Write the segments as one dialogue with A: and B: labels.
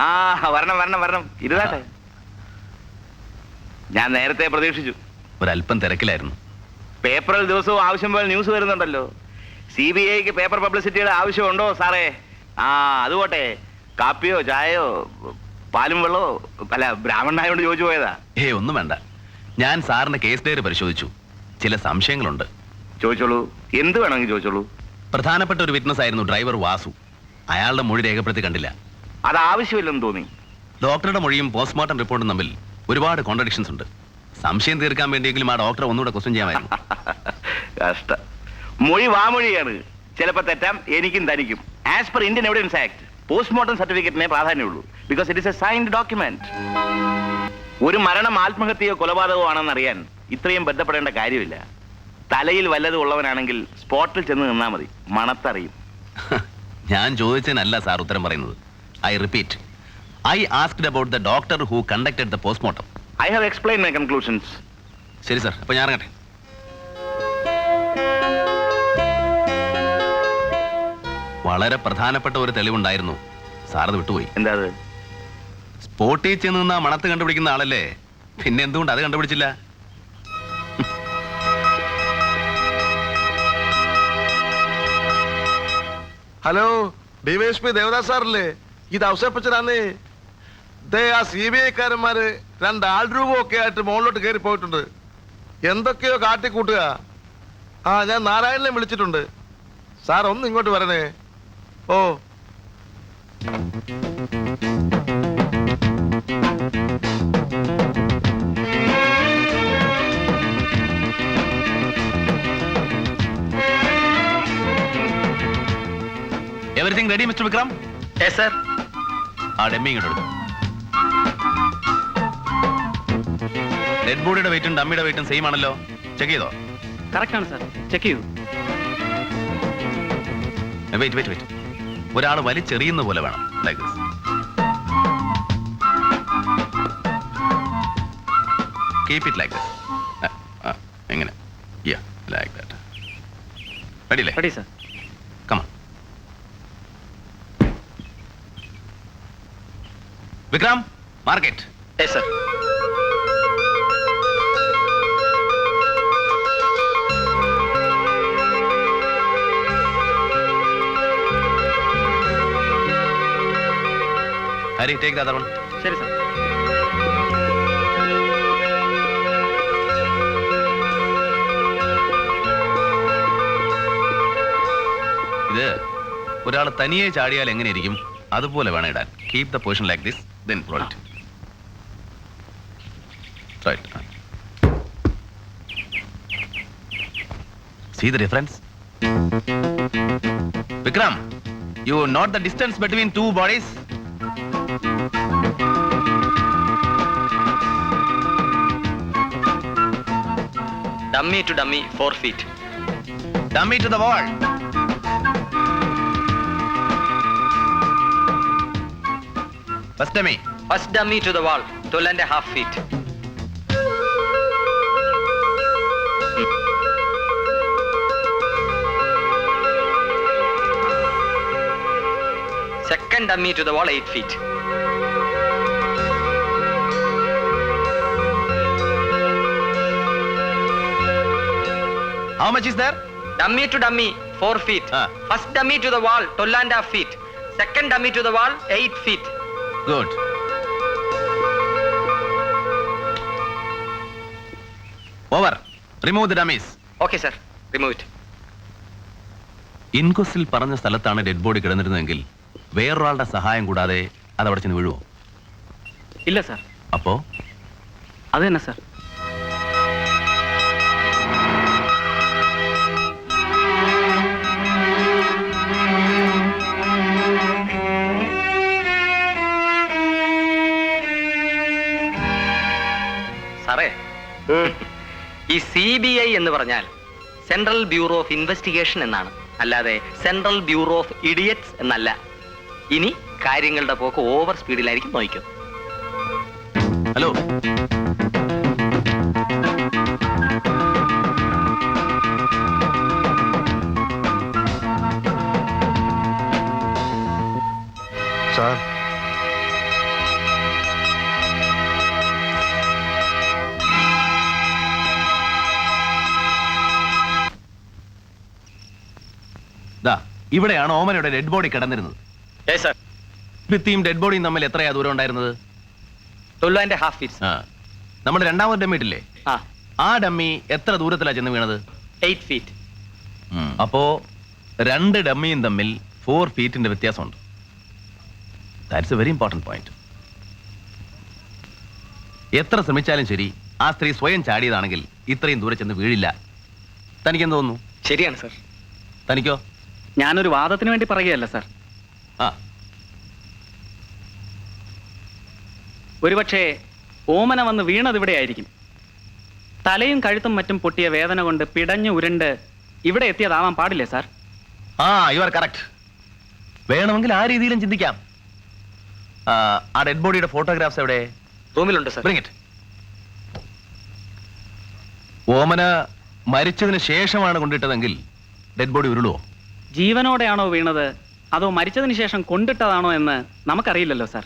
A: ആ വരണം വരണം വരണം. ഇരുതാട്ടെ ഞാൻ നേരത്തെ പ്രതീക്ഷിച്ചു.
B: ഒരല്പം തിരക്കിലായിരുന്നു.
A: പേപ്പറിൽ ദിവസവും ആവശ്യം പോലെ ന്യൂസ് വരുന്നുണ്ടല്ലോ. സി ബി ഐക്ക് പേപ്പർ പബ്ലിസിറ്റിയുടെ ആവശ്യമുണ്ടോ സാറേ? ആ അതുപോട്ടെ കാപ്പിയോ ചായയോ പാലും വെള്ളമോ? അല്ല ബ്രാഹ്മണനായോണ്ട് ചോദിച്ചു പോയതാ.
B: ഏ ഒന്നും വേണ്ട. ഞാൻ സാറിന്റെ കേസ് ഡയറി പരിശോധിച്ചു. ചില സംശയങ്ങളുണ്ട്.
A: ചോദിച്ചോളൂ. എന്ത് വേണമെങ്കിൽ ചോദിച്ചോളൂ?
B: പ്രധാനപ്പെട്ട ഒരു വിറ്റ്നസ് ആയിരുന്നു ഡ്രൈവർ വാസു. അയാളുടെ മൊഴി രേഖപ്പെടുത്തി കണ്ടില്ല.
A: അത് ആവശ്യമില്ലെന്ന് തോന്നി.
B: ഡോക്ടറുടെ മൊഴിയും പോസ്റ്റ്മോർട്ടം റിപ്പോർട്ടും തമ്മിൽ ഒരുപാട് കോൺട്രഡിക്ഷൻസ് ഉണ്ട്. സംശയം തീർക്കാൻ വേണ്ടിയെങ്കിലും ആ ഡോക്ടറെ ഒന്നുകൂടെ ക്വസ്റ്റ്യൻ ചെയ്യാമായിരുന്നു.
A: കഷ്ട. മൊഴി വാമൊഴിയാണ് ചിലപ്പോൾ തെറ്റാം എനിക്കും തനിക്കും. As per Indian evidence act postmortem സർട്ടിഫിക്കറ്റിനെ പ്രാധാന്യമുള്ളൂ. Because it is a signed document ഒരു മരണം ആത്മഹത്യയോ കൊലപാതകമോ ആണെന്ന് അറിയാൻ ഇത്രയും ബന്ധപ്പെടേണ്ട കാര്യമില്ല. തലയിൽ വല്ലതും ഉള്ളവനാണെങ്കിൽ സ്പോട്ടിൽ ചെന്ന് നിന്നാൽ മതി. മണത്തറിയും.
B: ഞാൻ ചോദിച്ചതിനല്ല സാർ ഉത്തരം പറയുന്നത്. I repeat I asked about the doctor who conducted the postmortem
A: I have explain my conclusions
B: ശരി സാർ അപ്പൊ ഞാൻ ഇറങ്ങട്ടെ. വളരെ പ്രധാനപ്പെട്ട ഒരു തെളിവുണ്ടായിരുന്നു. സാർ അത് വിട്ടുപോയി.
A: എന്താ അത്?
B: സ്പോട്ടിൽ ചെന്ന് നിന്ന് ആ മണത്ത് കണ്ടുപിടിക്കുന്ന ആളല്ലേ? പിന്നെ എന്തുകൊണ്ട് അത് കണ്ടുപിടിച്ചില്ല?
C: ഹലോ ഡിവൈഎസ്പി ദേവദാസ് സാറല്ലേ? ഇത് അവസരപ്പിച്ചതാണ് ദേ ആ സി ബി ഐക്കാരന്മാര് രണ്ട് ആൾ രൂപമൊക്കെ ആയിട്ട് മുകളിലോട്ട് കയറി പോയിട്ടുണ്ട്. എന്തൊക്കെയോ കാട്ടിക്കൂട്ടുക. ആ ഞാൻ നാരായണനെ വിളിച്ചിട്ടുണ്ട്. സാർ ഒന്ന് ഇങ്ങോട്ട് വരണേ. ഓ.
B: Everything ready mister Vikram
A: sir
B: ആ ഡെമ്മി ഇങ്ങോട്ട് ഡെഡ് ബോഡിയുടെ വെയിറ്റും ഡമ്മിയുടെ വെയിറ്റും സെയിം ആണല്ലോ. ചെക്ക് ചെയ്തോ?
D: കറക്റ്റ് ആണ് സാർ ചെക്ക് ചെയ്യൂ
B: വെയിറ്റ് വെയിറ്റ് വെയിറ്റ് ഒരാൾ വലിച്ചെറിയുന്ന പോലെ വേണം. ലൈക്ക് കീപ് ഇറ്റ് ലൈക്ക് എങ്ങനെ? യാ ലൈക്ക് ദാറ്റ് റെഡി
D: അടി sir
B: Vikram market.
A: Yes sir
B: Hari take the other one
D: ശരി സർ
B: ഇത് ഒരാൾ തനിയെ ചാടിയാൽ എങ്ങനെയിരിക്കും? അതുപോലെ വേണം ഇടാൻ. Keep the position like this then quality. Right. See the difference? Vikram, you note the distance between two bodies?
D: Dummy to dummy, four feet.
B: Dummy to the wall. Wall first dummy
D: first dummy to the wall twelve and half feet second dummy to the wall eight feet
B: how much is there
D: dummy to dummy 4 feet
B: Ah.
D: First dummy to wall, wall twelve and half feet second dummy to the wall 8 feet
B: good. Over. Remove the dummies
D: okay sir remove it
B: ഇൻക്വസ്റ്റിൽ പറഞ്ഞ സ്ഥലത്താണ് dead body കിടന്നിരുന്നതെങ്കിൽ വേറൊരാളുടെ സഹായം കൂടാതെ അത് അവിടെ ചെന്ന് വീഴുവോ?
D: ഇല്ല sir
B: അപ്പോ?
D: അത് തന്നെ സർ സാറേ. ഈ സി ബി ഐ എന്ന് പറഞ്ഞാൽ സെൻട്രൽ ബ്യൂറോ ഓഫ് ഇൻവെസ്റ്റിഗേഷൻ എന്നാണ്. അല്ലാതെ സെൻട്രൽ ബ്യൂറോ ഓഫ് ഇഡിയറ്റ്സ് എന്നല്ല. ഇനി കാര്യങ്ങളുടെ പോക്ക് ഓവർ സ്പീഡിലായിരിക്കും നോക്കും
B: ഹലോ. ദാ ഇവിടെയാണ് ഓമനയുടെ ഡെഡ് ബോഡി കിടന്നിരുന്നത്. ഭിത്തിയും ഡെഡ് ബോഡിയും തമ്മിൽ എത്രയാ ദൂരം ഉണ്ടായിരുന്നത്?
E: ആൻഡ് ഹാഫ് ഫീറ്റ്സ്
B: ആ. നമ്മുടെ രണ്ടാമത് ഡമ്മി ഇട്ടില്ലേ?
E: ആ.
B: ആ ഡമ്മി എത്ര ദൂരത്തിലാ ചെന്ന് വീണത്?
E: എയ്റ്റ് ഫീറ്റ്
B: അപ്പോ രണ്ട് ഡമ്മിയും തമ്മിൽ ഫോർ ഫീറ്റിന്റെ വ്യത്യാസമുണ്ട്. That's a very important point എത്ര ശ്രമിച്ചാലും ശരി ആ സ്ത്രീ സ്വയം ചാടിയതാണെങ്കിൽ ഇത്രയും ദൂരെ ചെന്ന് വീഴില്ല. തനിക്കെന്ത് തോന്നുന്നു?
E: ശരിയാണ് സർ
B: തനിക്കോ?
F: ഞാനൊരു വാദത്തിന് വേണ്ടി പറയുകയല്ല സാർ.
B: ആ.
F: ഒരുപക്ഷെ ഓമന വന്ന് വീണത് ഇവിടെ ആയിരിക്കും തലയും കഴുത്തും മറ്റും പൊട്ടിയ വേദന കൊണ്ട് പിടഞ്ഞു ഉരുണ്ട് ഇവിടെ എത്തിയതാവാൻ പാടില്ലേ സാർ?
B: ആ യു ആർ കറക്റ്റ് വേണമെങ്കിൽ ആ രീതിയിലും ചിന്തിക്കാം. ആ, ആ ഡെഡ് ബോഡിയുടെ ഫോട്ടോഗ്രാഫ്സ് എവിടെ?
E: റൂമിലുണ്ട് സാർ.
B: ബ്രിങ് ഇറ്റ് ഓമന മരിച്ചതിന് ശേഷമാണ് കൊണ്ടിട്ടതെങ്കിൽ ഡെഡ് ബോഡി ഉരുളുവോ?
F: ജീവനോടെയാണോ വീണത്? അതോ മരിച്ചതിന് ശേഷം കൊണ്ടിട്ടതാണോ എന്ന് നമുക്കറിയില്ലല്ലോ സാർ.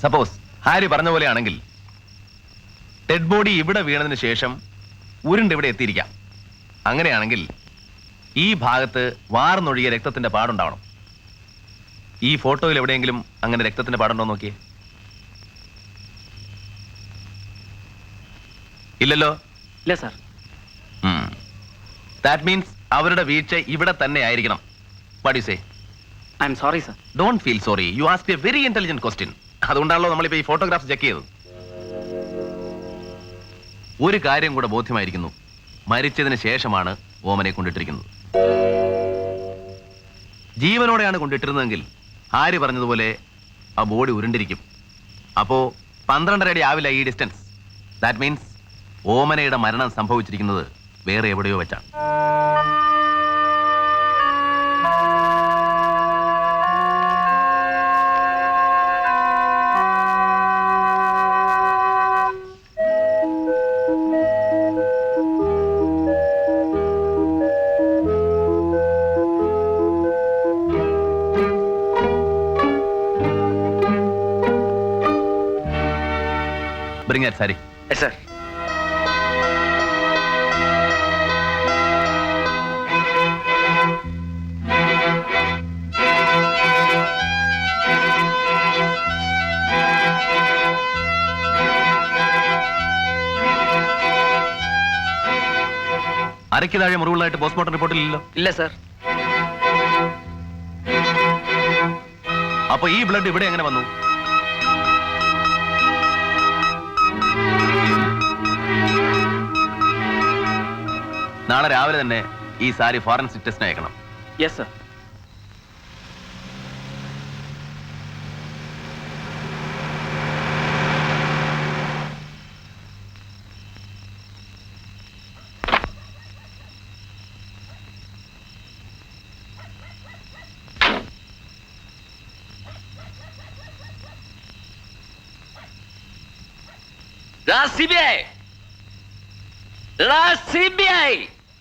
B: സപ്പോസ് ഹാരി പറഞ്ഞ പോലെയാണെങ്കിൽ ഡെഡ് ബോഡി ഇവിടെ വീണതിന് ശേഷം ഉരുണ്ട് ഇവിടെ എത്തിയിരിക്കാം. അങ്ങനെയാണെങ്കിൽ ഈ ഭാഗത്ത് വാർന്നൊഴിയ രക്തത്തിന്റെ പാടുണ്ടാവണം. ഈ ഫോട്ടോയിൽ എവിടെയെങ്കിലും അങ്ങനെ രക്തത്തിന്റെ പാടുണ്ടോ നോക്കിയേ. ഇല്ലല്ലോ?
F: ഇല്ല സാർ.
B: ദാറ്റ് മീൻസ് അവരുടെ വീഴ്ച ഇവിടെ തന്നെ ആയിരിക്കണം. What you say
F: I'm sorry sir
B: don't feel sorry you ask a very intelligent question അതുകൊണ്ടാണല്ലോ നമ്മളിപ്പോ ഈ ഫോട്ടോഗ്രാഫ് ചെക്ക് ചെയ്തത്. ഒരു കാര്യം കൂടെ ബോധ്യമായിരിക്കുന്നു. മരിച്ചതിന് ശേഷമാണ് ഓമനെ കൊണ്ടിട്ടിരിക്കുന്നത്. ജീവനോടെയാണ് കൊണ്ടിട്ടിരുന്നതെങ്കിൽ ആര് പറഞ്ഞതുപോലെ ആ ബോഡി ഉരുണ്ടിരിക്കും. അപ്പോ പന്ത്രണ്ടര അടി ആവില്ല ഈ ഡിസ്റ്റൻസ് ദാറ്റ് മീൻസ് ഓമനയുടെ മരണം സംഭവിച്ചിരിക്കുന്നത് വേറെ എവിടെയോ വെച്ചാണ്. ബ്രിങ് സാരി
E: സർ
B: അരയ്ക്ക് താഴെ മുറിവുള്ളതായിട്ട് പോസ്റ്റ്മോർട്ടം റിപ്പോർട്ടിലില്ലല്ലോ
E: ഇല്ല സർ
B: അപ്പൊ ഈ ബ്ലഡ് ഇവിടെ എങ്ങനെ വന്നു? നാളെ രാവിലെ തന്നെ ഈ സാരി ഫോറൻസിക് ടെസ്റ്റിന് അയക്കണം.
F: യെസ് സർ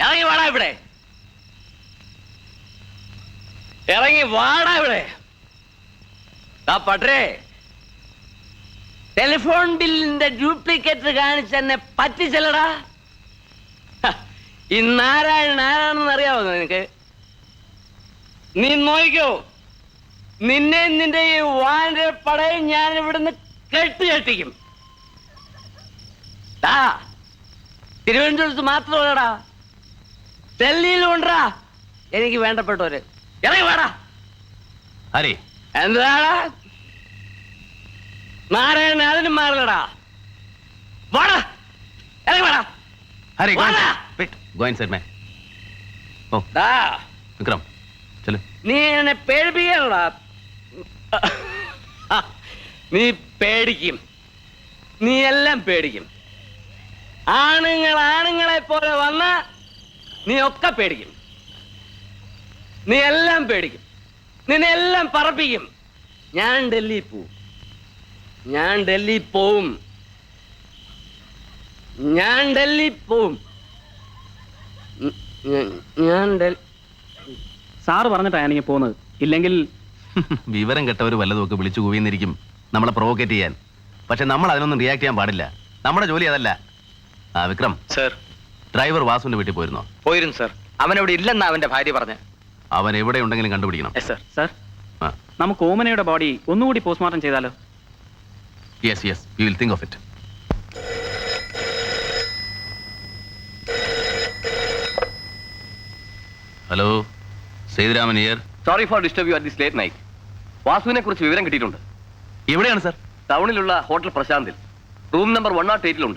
E: ഇറങ്ങി വാടാ ഇവിടെ. ഇറങ്ങി വാടാ ഇവിടെ. പട്ടേ ടെലിഫോൺ ബില്ലിന്റെ ഡ്യൂപ്ലിക്കേറ്റ് കാണിച്ച് എന്നെ പറ്റിച്ചല്ലടാ. ഈ നാരായണൻ ആരാണെന്ന് അറിയാവോ നിനക്ക്? നീ നോയിക്കോ. നിന്നെ നിന്റെ ഈ വാന്റെ പടയും ഞാൻ ഇവിടുന്ന് കെട്ടി കെട്ടിക്കും. ദാ, തിരുവനന്തപുരത്ത് മാത്രമല്ലടാ. ഡൽഹിയിലും ഉണ്ടാ എനിക്ക് വേണ്ടപ്പെട്ടവര്. ഇറങ്ങി വേടാ.
B: ഹരി.
E: എന്താടാ? നാരായണൻ അതിനും മാറില്ലടാ. വാടാ. ഇറങ്ങി വേടാ.
B: ഹരി ഓ.
E: ദാ.
B: വിക്രം ചലോ
E: നീ എന്നെ പേടിപ്പിക്കണടാ നീ പേടിക്കും. നീ എല്ലാം പേടിക്കും. ആണുങ്ങൾ ആണുങ്ങളെ പോലെ വന്ന നീ ഒക്കെ പേടിക്കും. നീ എല്ലാം പേടിക്കും. നിന്നെ എല്ലാം പറപ്പിക്കും. ഞാൻ ഡൽഹി പോവും. ഞാൻ ഡൽഹി പോവും. ഞാൻ ഡൽഹി പോവും. ഞാൻ-
F: സാറ് പറഞ്ഞിട്ടാണ് എനിക്ക് പോകുന്നത്. ഇല്ലെങ്കിൽ
B: വിവരം കെട്ടവർ വല്ലതുമൊക്കെ വിളിച്ചു കൂവിന്നിരിക്കും നമ്മളെ പ്രൊവോക്കേറ്റ് ചെയ്യാൻ. പക്ഷെ നമ്മൾ അതിനൊന്നും റിയാക്ട് ചെയ്യാൻ പാടില്ല. നമ്മുടെ ജോലി അതല്ല. ആ വിക്രം.
E: സർ.
B: ഡ്രൈവർ വാസുവിന്റെ വീട്ടിൽ പോയിരുന്നോ?
E: പോയിരുന്നു സർ. അവൻ അവിടെ ഇല്ലെന്നാ അവന്റെ ഭാര്യ പറഞ്ഞു.
B: അവൻ എവിടെ ഉണ്ടെങ്കിലും കണ്ടുപിടിക്കണം.
E: സർ.
F: സാർ
B: ആ.
F: നമുക്ക് ഓമനയുടെ ബോഡി ഒന്നുകൂടി പോസ്റ്റ്മോർട്ടം ചെയ്താലോ?
B: Yes yes. You will think of it. Hello Sethuraman here
G: sorry for disturb you at this late night വാസുവിനെ കുറിച്ച് വിവരം കിട്ടിയിട്ടുണ്ട്.
B: എവിടെയാണ് സർ?
G: ടൗണിലുള്ള ഹോട്ടൽ പ്രശാന്തിൽ. Room number one not എയ്റ്റിലുണ്ട്